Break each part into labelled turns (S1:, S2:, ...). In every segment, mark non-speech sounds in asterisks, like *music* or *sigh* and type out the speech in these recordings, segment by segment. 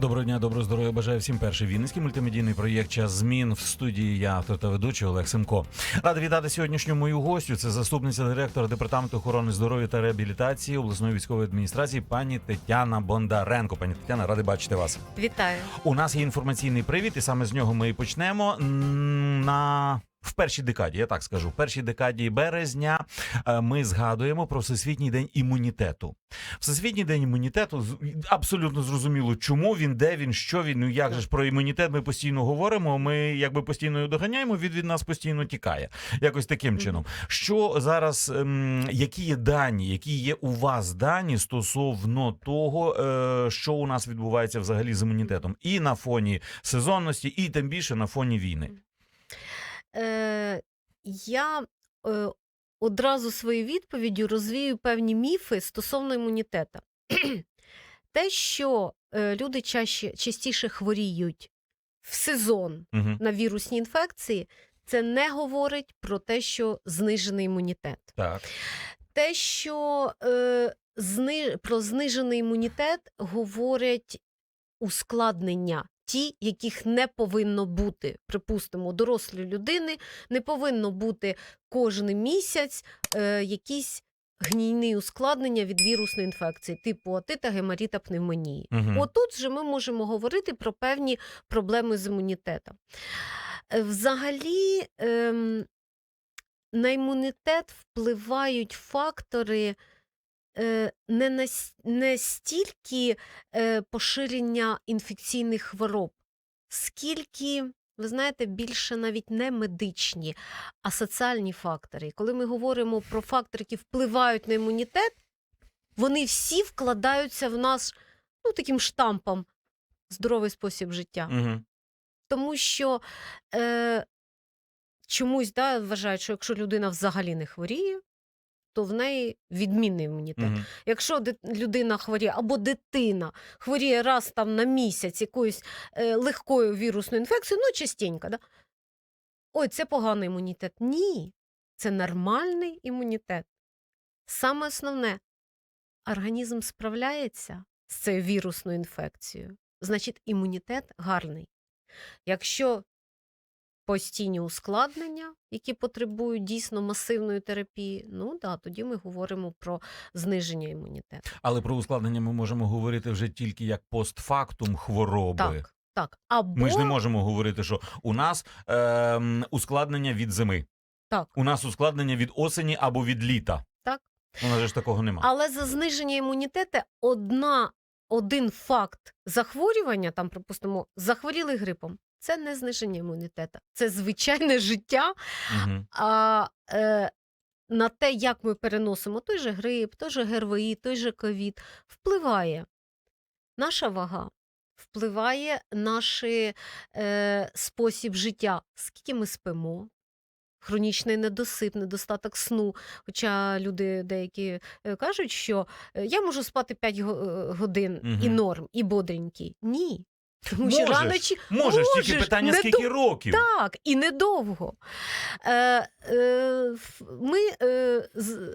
S1: Доброго дня, доброго здоров'я. Бажаю всім перший вінницький мультимедійний проєкт Час змін в студії. Я автор та ведучий Олег Семко. Радий вітати сьогоднішню мою гостю. Це заступниця директора департаменту охорони здоров'я та реабілітації обласної військової адміністрації пані Тетяна Бондаренко. Пані Тетяна, радий бачити вас.
S2: Вітаю.
S1: У нас є інформаційний привід, і саме з нього ми і почнемо. На в першій декаді, я так скажу, в першій декаді березня е, ми згадуємо про Всесвітній день імунітету. Всесвітній день імунітету абсолютно зрозуміло, чому він, де він, що він. Ну як же ж про імунітет ми постійно говоримо. Ми якби постійно його доганяємо, він від нас постійно тікає. Якось таким чином. Що зараз, ем, які є дані, які є у вас дані стосовно того, е, що у нас відбувається взагалі з імунітетом, і на фоні сезонності, і тим більше на фоні війни.
S2: Е, я е, одразу своєю відповіддю розвію певні міфи стосовно імунітету. Те, що е, люди чаще, частіше хворіють в сезон
S1: Угу.
S2: на вірусні інфекції, це не говорить про те, що знижений імунітет.
S1: Так.
S2: Те, що е, зни... про знижений імунітет говорять ускладнення, ті, яких не повинно бути. Припустимо, у дорослої людини не повинно бути кожен місяць е, якісь гнійні ускладнення від вірусної інфекції, типу отита, геморіта, пневмонії.
S1: Мгм.
S2: Отут же ми можемо говорити про певні проблеми з імунітетом. Е, Взагалі, ем, на імунітет впливають фактори е, не, нас, не стільки е, поширення інфекційних хвороб, скільки, ви знаєте, більше навіть не медичні, а соціальні фактори. І коли ми говоримо про фактори, які впливають на імунітет, вони всі вкладаються в нас ну, таким штампом здоровий спосіб життя.
S1: Угу.
S2: Тому що е, чомусь да, вважають, що якщо людина взагалі не хворіє, то в неї відмінний імунітет.
S1: Угу.
S2: Якщо людина хворіє або дитина хворіє раз там на місяць якоюсь е, легкою вірусною інфекцією, ну частенько, да? ой, це поганий імунітет. Ні, це нормальний імунітет. Саме основне, організм справляється з цією вірусною інфекцією, значить імунітет гарний. Якщо постійні ускладнення, які потребують дійсно масивної терапії, ну да, тоді ми говоримо про зниження імунітету.
S1: Але про ускладнення ми можемо говорити вже тільки як постфактум хвороби.
S2: Так, так. Або
S1: Ми ж не можемо говорити, що у нас ем, ускладнення від зими.
S2: Так.
S1: У нас ускладнення від осені або від літа.
S2: Так.
S1: У нас ж такого немає.
S2: Але за зниження імунітету одна, один факт захворювання, там, припустимо, захворіли грипом. Це не зниження імунітету, це звичайне життя.
S1: Угу.
S2: А е, на те, як ми переносимо той же грип, той же ГРВІ, той же ковід, впливає наша вага, впливає наш е, спосіб життя, скільки ми спимо. Хронічний недосип, недостаток сну. Хоча люди деякі е, кажуть, що е, я можу спати 5 годин і норм, і бодренький. Ні. Тому що рано чи
S1: Можеш, тільки питання,
S2: не
S1: скільки років.
S2: так, і недовго. Е, е, ми е,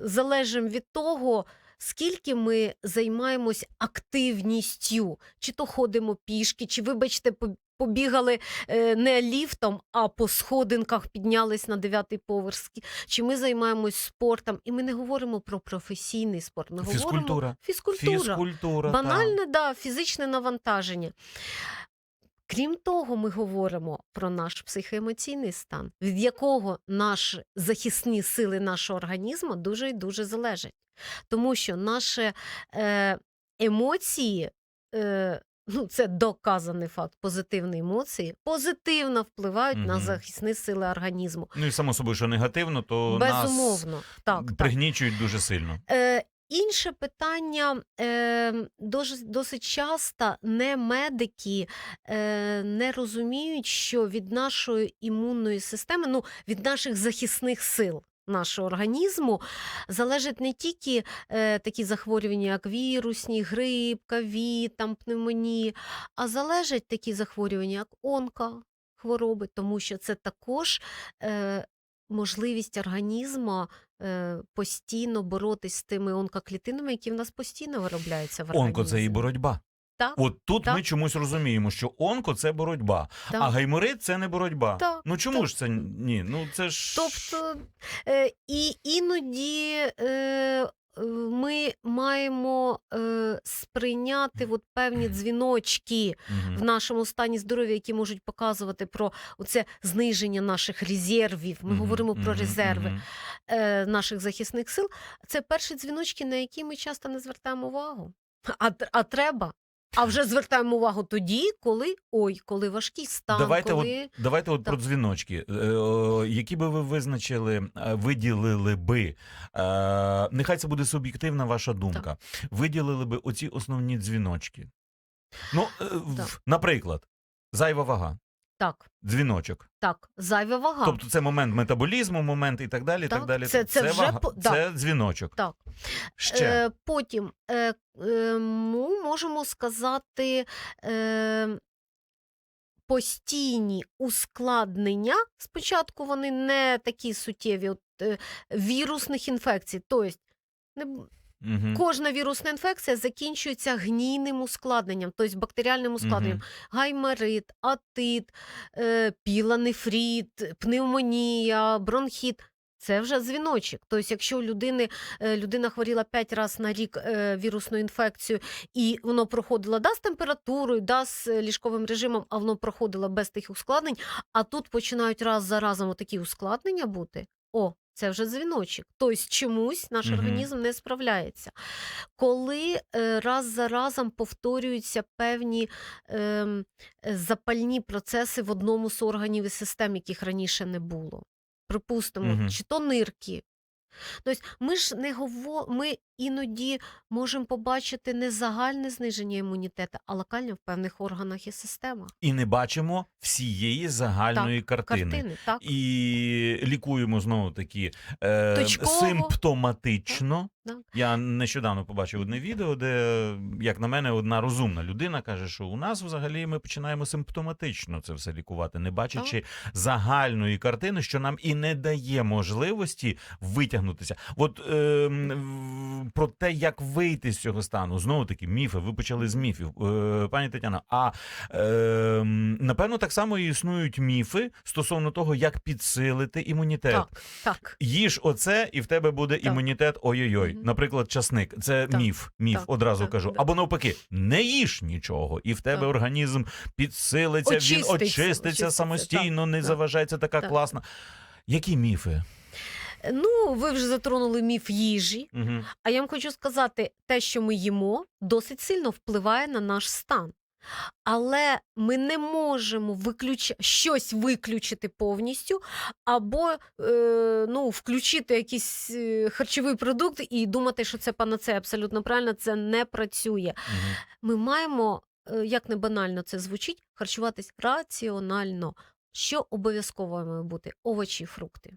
S2: залежимо від того, скільки ми займаємось активністю, чи то ходимо пішки, чи, вибачте, побігали е, не ліфтом, а по сходинках піднялись на дев'ятий поверх, чи ми займаємось спортом. І ми не говоримо про професійний спорт. Ми говоримо
S1: Фізкультура.
S2: фізкультура.
S1: Фізкультура. так.
S2: Банальне, да, фізичне навантаження. Крім того, ми говоримо про наш психоемоційний стан, від якого наші захисні сили нашого організму дуже і дуже залежать. Тому що наші е, емоції, е, ну, це доказаний факт, позитивні емоції, позитивно впливають на захисні сили організму.
S1: Ну і само собою, що негативно, то
S2: Безумовно.
S1: нас
S2: Так, так.
S1: пригнічують дуже сильно.
S2: Е, інше питання е, досить, досить часто не медики е, не розуміють, що від нашої імунної системи, ну від наших захисних сил. Нашого організму залежать не тільки е, такі захворювання, як вірусні, грип, ковід, там, пневмонії, а залежать такі захворювання, як онка, хвороби, тому що це також е, можливість організму е, постійно боротись з тими онкоклітинами, які в нас постійно виробляються в організмі.
S1: Онко це і боротьба.
S2: Так,
S1: От тут
S2: так.
S1: ми чомусь розуміємо, що онко це боротьба,
S2: так.
S1: а гайморит це не боротьба.
S2: Так,
S1: ну чому
S2: так.
S1: ж це ні? Ну це ж
S2: Тобто е, і іноді е, е, ми маємо е, сприйняти от певні дзвіночки в нашому стані здоров'я, які можуть показувати про це зниження наших резервів. Ми говоримо про резерви е, наших захисних сил. Це перші дзвіночки, на які ми часто не звертаємо увагу. А, а треба. А вже звертаємо увагу тоді, коли ой, коли важкий стан,
S1: Давайте
S2: коли
S1: от давайте от про дзвіночки. Е, які би ви визначили, е, виділили би, е, нехай це буде суб'єктивна ваша думка. Виділили би оці основні дзвіночки. Ну, е, в- наприклад, зайва вага,
S2: так,
S1: дзвіночок.
S2: так, зайва вага.
S1: Тобто це момент метаболізму, момент і так далі. і так
S2: Так,
S1: далі.
S2: це- це вже
S1: вага,
S2: по- да.
S1: це дзвіночок.
S2: Так.
S1: Ще.
S2: Е, потім е, е, ми можемо сказати е, постійні ускладнення. Спочатку вони не такі суттєві, от, е, вірусних інфекцій. Тобто, не,
S1: Мгм.
S2: кожна вірусна інфекція закінчується гнійним ускладненням, тобто бактеріальним ускладненням.
S1: Мгм.
S2: Гаймарит, атит, е, піланефрит, пневмонія, бронхіт. Це вже дзвіночок. Тобто, якщо у людини, е, людина хворіла 5 разів на рік е, вірусною інфекцією, і воно проходило да, з температурою, да, з ліжковим режимом, а воно проходило без тих ускладнень, а тут починають раз за разом такі ускладнення бути. О, це вже дзвіночок. Тобто чомусь наш організм не справляється. Коли е, раз за разом повторюються певні ем, е, запальні процеси в одному з органів і систем, яких раніше не було. Припустимо, чи то нирки. Тобто ми ж не гово... ми іноді можемо побачити не загальне зниження імунітету, а локальне в певних органах і системах.
S1: І не бачимо всієї загальної картини.
S2: Картини, так?
S1: І лікуємо знову таки е,
S2: Точково.
S1: симптоматично.
S2: Так.
S1: Я нещодавно побачив одне відео, де, як на мене, одна розумна людина каже, що у нас взагалі ми починаємо симптоматично це все лікувати, не бачачи загальної картини, що нам і не дає можливості витягнутися. От е, про те, як вийти з цього стану, знову таки, міфи. Ви почали з міфів, е, пані Тетяна. А е, напевно, так само і існують міфи стосовно того, як підсилити імунітет.
S2: Так, так.
S1: Їж оце, і в тебе буде
S2: Так.
S1: імунітет. Ой-ой-ой. Наприклад, часник. Це
S2: Так.
S1: міф. Міф
S2: Так,
S1: одразу
S2: так,
S1: кажу. Або навпаки, не їж нічого, і в тебе
S2: Так.
S1: організм підсилиться,
S2: Очиститься,
S1: він очиститься,
S2: очиститься,
S1: самостійно, не
S2: так,
S1: заважається така
S2: так.
S1: класна. Які міфи?
S2: Ну, ви вже затронули міф їжі.
S1: Угу.
S2: А я вам хочу сказати, те, що ми їмо, досить сильно впливає на наш стан. Але ми не можемо виключ... щось виключити повністю, або е, ну, включити якийсь е, харчовий продукт і думати, що це панацея. Абсолютно правильно, це не працює. Ми маємо, е, як не банально це звучить, харчуватись раціонально. Що обов'язково має бути? Овочі фрукти.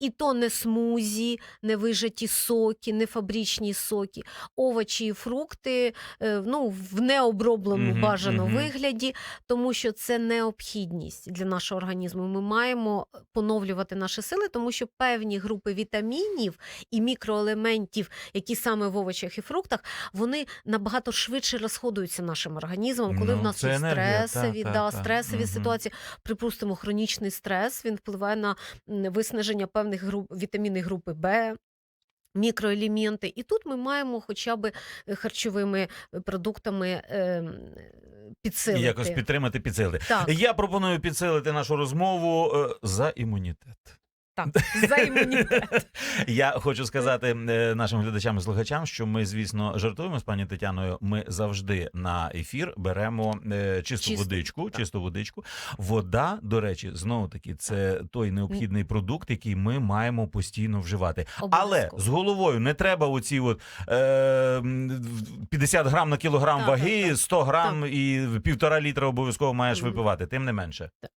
S2: І то не смузі, не вижаті соки, не фабричні соки, овочі і фрукти е, ну, в необробленому
S1: Мгм,
S2: бажано вигляді, тому що це необхідність для нашого організму. Ми маємо поновлювати наші сили, тому що певні групи вітамінів і мікроелементів, які саме в овочах і фруктах, вони набагато швидше розходуються нашим організмом, коли
S1: Ну,
S2: в нас є
S1: енергія, та,
S2: стресові,
S1: та,
S2: да,
S1: та.
S2: стресові
S1: Мгм.
S2: ситуації. Припустимо, хронічний стрес він впливає на виснаження певних груп вітаміни групи Б. Мікроелементи, і тут ми маємо хоча б е, харчовими е, продуктами ем,
S1: І
S2: підсилити.
S1: якось підтримати, підсилити.
S2: Так,
S1: Я пропоную підсилити нашу розмову е, за імунітет.
S2: Так, за імунітет. *laughs*
S1: Я хочу сказати е, нашим глядачам і слухачам, що ми, звісно, жартуємо з пані Тетяною. Ми завжди на ефір беремо е, чисту
S2: Чисту,
S1: водичку.
S2: так.
S1: Чисту водичку. Вода, до речі, знову таки, це той необхідний продукт, який ми маємо постійно вживати. Але з головою не треба оці от е, 50 грам на кілограм
S2: Так,
S1: ваги,
S2: так, так.
S1: 100 грам і півтора літра обов'язково маєш випивати. Тим не менше.
S2: Так.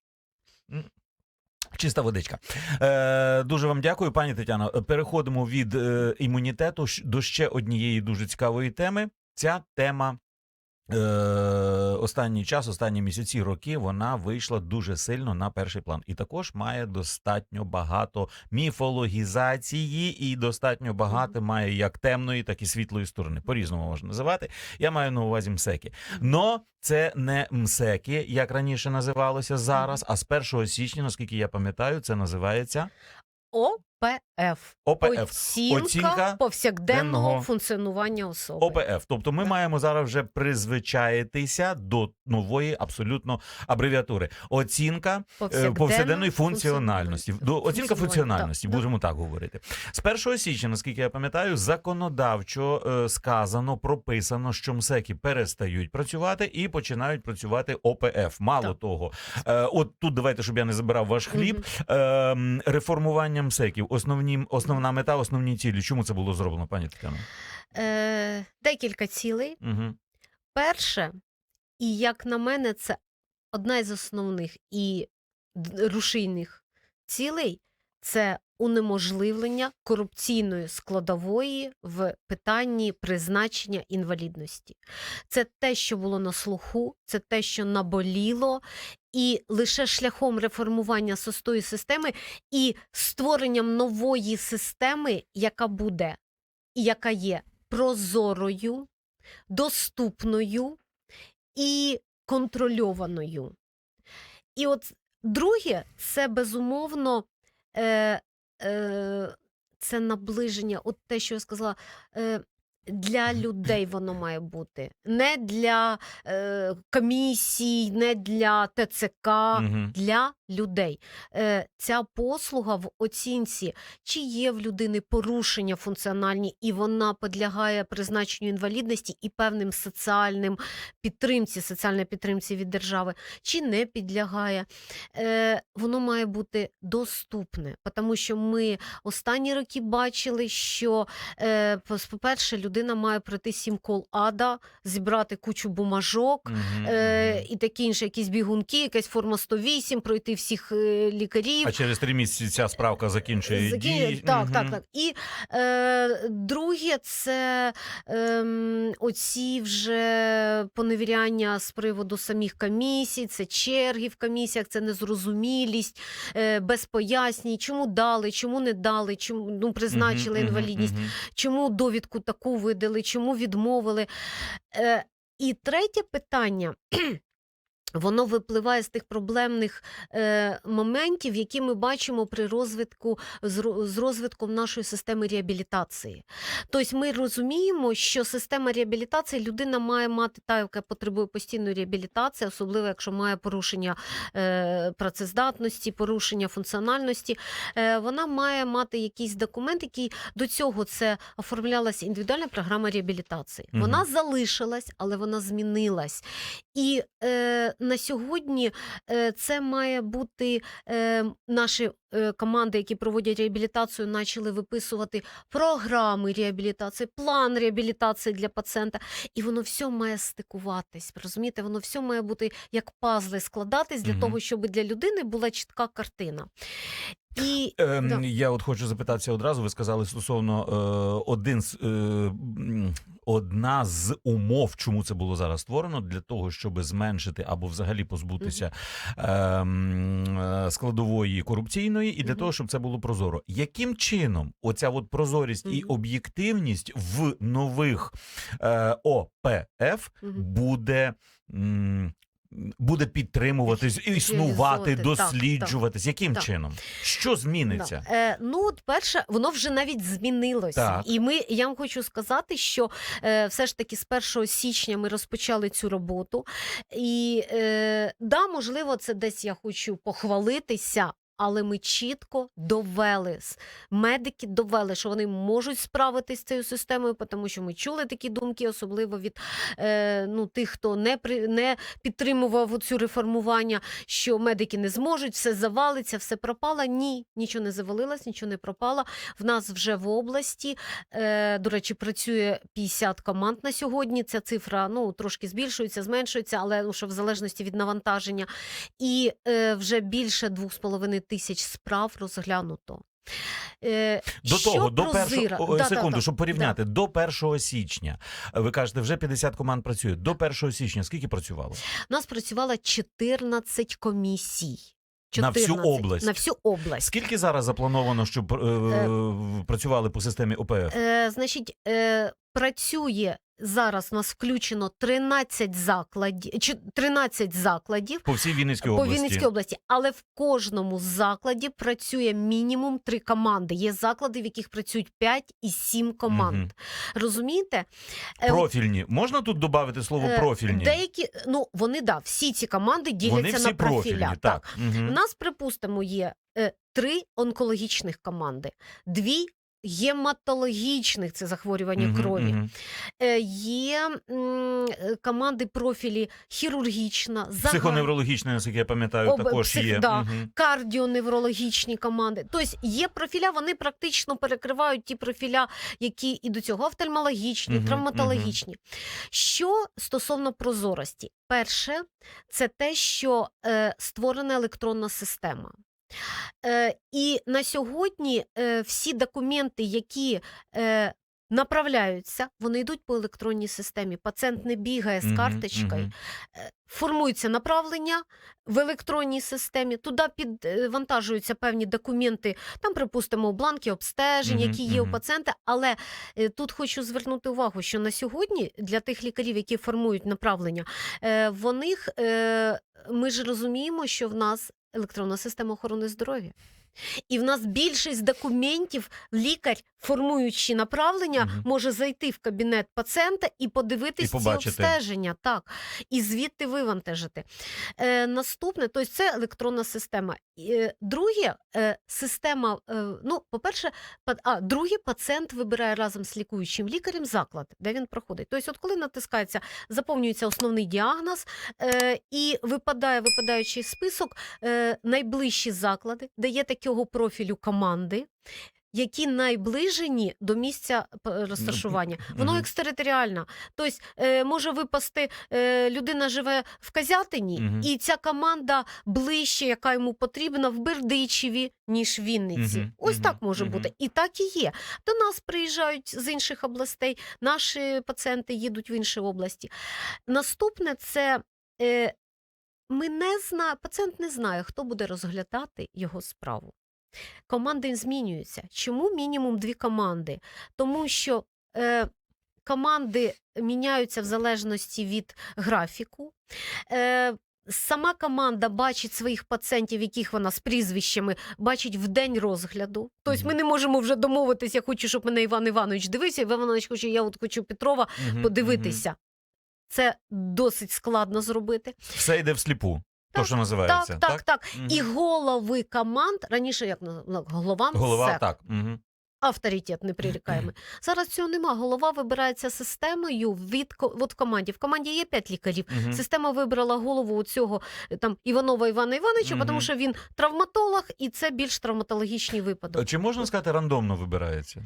S1: Чиста водичка. Е, дуже вам дякую, пані Тетяно. Переходимо від е, імунітету до ще однієї дуже цікавої теми. Ця тема останній час, останні місяці, роки, вона вийшла дуже сильно на перший план. І також має достатньо багато міфологізації, і достатньо багато має як темної, так і світлої сторони. По-різному можна називати. Я маю на увазі МСЕКи. Но це не МСЕКи, як раніше називалося зараз. А з 1 січня, наскільки я пам'ятаю, це називається
S2: ОПФ.
S1: ОПФ.
S2: Оцінка,
S1: Оцінка
S2: повсякденного функціонування особи.
S1: ОПФ. Тобто ми маємо зараз вже призвичаїтися до нової абсолютно абревіатури. Оцінка е, повсякденної функціональності. До оцінка функціональності, будемо так говорити. З 1 січня, наскільки я пам'ятаю, законодавчо е, сказано, прописано, що МСЕКи перестають працювати і починають працювати ОПФ. Мало
S2: Так.
S1: того, е, от тут давайте, щоб я не забирав ваш хліб.
S2: Мгм.
S1: Е, реформування МСЕКів. Основні, основна мета, основні цілі. Чому це було зроблено, пані Тетяно?
S2: Е, декілька цілей.
S1: Угу.
S2: Перше, і як на мене, це одна із основних і рушійних цілей це унеможливлення корупційної складової в питанні призначення інвалідності. Це те, що було на слуху, це те, що наболіло, і лише шляхом реформування состої системи і створенням нової системи, яка буде і яка є прозорою, доступною і контрольованою. І от друге, це безумовно е, це наближення, от те, що я сказала, е, для людей воно має бути. Не для е, комісій, не для ТЦК,
S1: Угу.
S2: для людей. Е, ця послуга в оцінці, чи є в людини порушення функціональні, і вона підлягає призначенню інвалідності і певним соціальним підтримці, соціальній підтримці від держави, чи не підлягає. Е, воно має бути доступне, тому що ми останні роки бачили, що, е, по-перше, людина має пройти сім кол ада, зібрати кучу бумажок, е, і такі інші якісь бігунки, якась форма 108, пройти всіх е, лікарів.
S1: А через три місяці ця справка закінчує
S2: Закін-
S1: дії.
S2: Так,
S1: Мгм.
S2: так, так. І е, друге, це ем, оці вже поневіряння з приводу самих комісій, це черги в комісіях, це незрозумілість, е, без пояснень, чому дали, чому не дали, чому ну, призначили
S1: мгм,
S2: інвалідність,
S1: мгм.
S2: чому довідку таку видали, чому відмовили. Е, і третє питання. Воно випливає з тих проблемних е, моментів, які ми бачимо при розвитку з, ро- з розвитком нашої системи реабілітації. Тобто ми розуміємо, що система реабілітації людина має мати та, яка потребує постійної реабілітації, особливо якщо має порушення е, працездатності, порушення функціональності. Е, вона має мати якийсь документ, який до цього це оформлялася індивідуальна програма реабілітації.
S1: Мгм.
S2: Вона залишилась, але вона змінилась. І е, на сьогодні е, це має бути е, наші е, команди, які проводять реабілітацію, почали виписувати програми реабілітації, план реабілітації для пацієнта. І воно все має стикуватись. Розумієте, воно все має бути як пазли складатись для
S1: угу.
S2: того, щоб для людини була чітка картина. І Да.
S1: Я от хочу запитатися одразу. Ви сказали стосовно е, один з е, одна з умов, чому це було зараз створено, для того, щоб зменшити або взагалі позбутися ем, е, складової корупційної, і для того, щоб це було прозоро. Яким чином оця от прозорість і об'єктивність в нових е, ОПФ буде. м, Буде підтримуватись, існувати,
S2: так,
S1: досліджуватись. Яким
S2: так.
S1: чином? Що зміниться?
S2: Так. Е, ну, от перше, воно вже навіть змінилося.
S1: Так.
S2: І ми, я вам хочу сказати, що е, все ж таки з 1 січня ми розпочали цю роботу. І е, да, можливо, це десь я хочу похвалитися. Але ми чітко довели, медики довели, що вони можуть справитись з цією системою, тому що ми чули такі думки, особливо від е, ну, тих, хто не, при, не підтримував цю реформування, що медики не зможуть, все завалиться, все пропало. Ні, нічого не завалилось, нічого не пропало. В нас вже в області, е, до речі, працює 50 команд на сьогодні. Ця цифра ну, трошки збільшується, зменшується, але ну, що в залежності від навантаження. І е, вже більше 2,5 тисяч справ розглянуто. Е,
S1: До
S2: що
S1: того, до першого?
S2: Да,
S1: секунду,
S2: да, да.
S1: щоб порівняти, до 1 січня. е, Ви кажете, вже 50 команд працює. До 1 січня скільки працювало?
S2: У нас працювало 14 комісій.
S1: На всю область?
S2: На всю область.
S1: Скільки зараз заплановано, щоб е, в- працювали по системі ОПФ?
S2: Е, значить, е, працює зараз у нас включено 13 закладів, 13 закладів
S1: По всій Вінницькій
S2: по
S1: області.
S2: Вінницькій області, але в кожному закладі працює мінімум 3 команди. Є заклади, в яких працюють 5 і 7 команд.
S1: Мгм.
S2: Розумієте? Е,
S1: Профільні. Можна тут додати слово
S2: е,
S1: профільні?
S2: Деякі, ну вони да, всі ці команди діляться
S1: Вони всі
S2: на профіля.
S1: профільні,
S2: так.
S1: так. Мгм.
S2: У нас, припустимо, є е, три онкологічних команди, дві гематологічних це захворювання
S1: Мгм,
S2: крові.
S1: мгм.
S2: Е, є м, е, команди профілі хірургічна, загал...
S1: Психоневрологічне, наскільки я пам'ятаю,
S2: Об-
S1: також
S2: псих-
S1: є.
S2: да.
S1: Мгм.
S2: кардіоневрологічні команди. Тобто є профіля, вони практично перекривають ті профіля, які і до цього офтальмологічні,
S1: Мгм,
S2: травматологічні. Що стосовно прозорості, перше, це те, що е, створена електронна система. Е, і на сьогодні е, всі документи, які е, направляються, вони йдуть по електронній системі. Пацієнт не бігає з
S1: Мгм,
S2: карточкою.
S1: мгм.
S2: Е, Формується направлення в електронній системі, туди підвантажуються певні документи, там, припустимо, бланки обстежень,
S1: Мгм,
S2: які є у
S1: мгм.
S2: пацієнта. Але е, тут хочу звернути увагу, що на сьогодні для тих лікарів, які формують направлення, е, в них е, ми ж розуміємо, що в нас електронна система охорони здоров'я. І в нас більшість документів лікар, формуючи направлення,
S1: Мгм.
S2: може зайти в кабінет пацієнта і подивитись
S1: І
S2: ці обстеження, так, і звідти вивантажити. Е, наступне, тобто це електронна система. Е, друге, е, система, е, ну, по-перше, а, друге, пацієнт вибирає разом з лікуючим лікарем заклад, де він проходить. Тобто, от коли натискається, заповнюється основний діагноз е, і випадає випадаючий список, е, найближчі заклади, де є такого профілю команди. Які найближені до місця розташування, воно екстериторіально. Тобто е, може випасти, е, людина живе в Казятині,
S1: Мгм.
S2: і ця команда ближче, яка йому потрібна, в Бердичеві, ніж в Вінниці.
S1: Мгм,
S2: Ось
S1: мгм,
S2: так може
S1: мгм.
S2: бути. І так і є. До нас приїжджають з інших областей, наші пацієнти їдуть в інші області. Наступне це. Е, ми не зна... пацієнт не знає, хто буде розглядати його справу. Команди змінюються. Чому мінімум дві команди? Тому що е, команди міняються в залежності від графіку. Е, Сама команда бачить своїх пацієнтів, яких вона з прізвищами бачить в день розгляду. Тобто ми не можемо вже домовитися, я хочу, щоб мене Іван Іванович дивився, Іван Іванович хоче, я от хочу Петрова подивитися. Це досить складно зробити.
S1: Все йде всліпу. То, що називається.
S2: Так, так, так.
S1: Мгм.
S2: І голови команд раніше як на- на- голова,
S1: Голова,
S2: МСЕК,
S1: так. Угу.
S2: авторитет неприрікаємий. Зараз цього нема. Голова вибирається системою від ко- от в команді. В команді є п'ять лікарів.
S1: Угу.
S2: Система вибрала голову у цього там Іванова Івана Івановича,
S1: Мгм.
S2: тому що він травматолог, і це більш травматологічний випадок.
S1: Чи можна сказати, рандомно вибирається?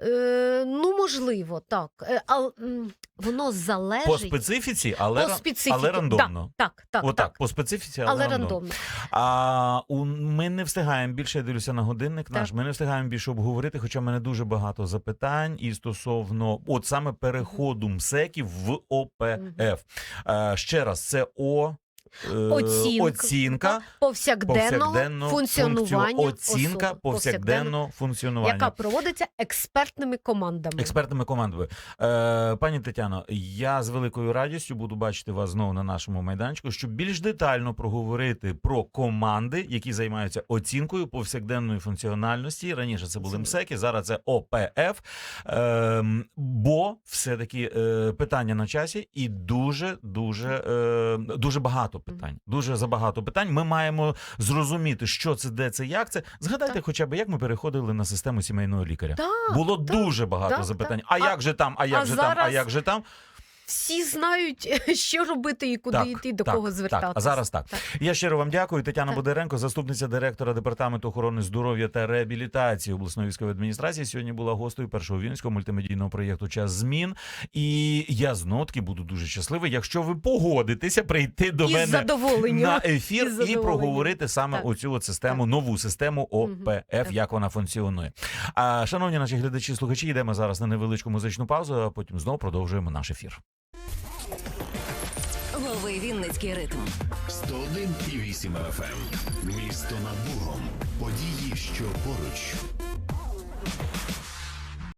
S2: Е, ну, можливо, так. Е, м, воно залежить
S1: По специфіці, але,
S2: по
S1: ра-
S2: специфіці.
S1: але рандомно.
S2: Так, так,
S1: Отак,
S2: так.
S1: по специфіці, але,
S2: Але
S1: рандомно.
S2: рандомно.
S1: А у ми не встигаємо більше. Я дивлюся на годинник
S2: Так.
S1: наш. Ми не встигаємо більше обговорити, хоча в мене дуже багато запитань і стосовно от саме переходу МСЕКів в ОПФ. Е, ще раз, це О. е,
S2: Оцінка,
S1: оцінка
S2: так, повсякденного функціонування
S1: оцінка
S2: особи,
S1: повсякденного функціонування.
S2: яка проводиться експертними командами.
S1: Експертними командами. Е, пані Тетяно, я з великою радістю буду бачити вас знову на нашому майданчику, щоб більш детально проговорити про команди, які займаються оцінкою повсякденної функціональності. Раніше це були. МСЕКи, зараз це ОПФ. Е, бо все-таки е, питання на часі і дуже, дуже, е, дуже багато питань. Дуже забагато питань. Ми маємо зрозуміти, що це, де це, як це. Згадайте,
S2: Так.
S1: хоча б як ми переходили на систему сімейного лікаря.
S2: Так,
S1: Було
S2: так,
S1: дуже багато
S2: так,
S1: запитань.
S2: так.
S1: А як же там, а як
S2: а
S1: же там, а як же там?
S2: Всі знають, *laughs* що робити і куди
S1: Так,
S2: йти, до
S1: так,
S2: кого
S1: так. А зараз так. Я щиро вам дякую. Тетяна
S2: Так.
S1: Бондаренко, заступниця директора департаменту охорони здоров'я та реабілітації обласної військової адміністрації. Сьогодні була гостею першого вінського мультимедійного проєкту Час змін. І я знов таки буду дуже щасливий, якщо ви погодитеся прийти до
S2: Із
S1: мене на ефір і
S2: задоволенням.
S1: проговорити саме
S2: Так.
S1: оцю от систему, нову систему ОПФ,
S2: Так.
S1: як вона функціонує. А шановні наші глядачі, слухачі, йдемо зараз на невеличку музичну паузу, а потім знову продовжуємо наш ефір.
S3: Лови Вінницький ритм.
S4: 101,8 FM. Місто над Богом. Події, що поруч.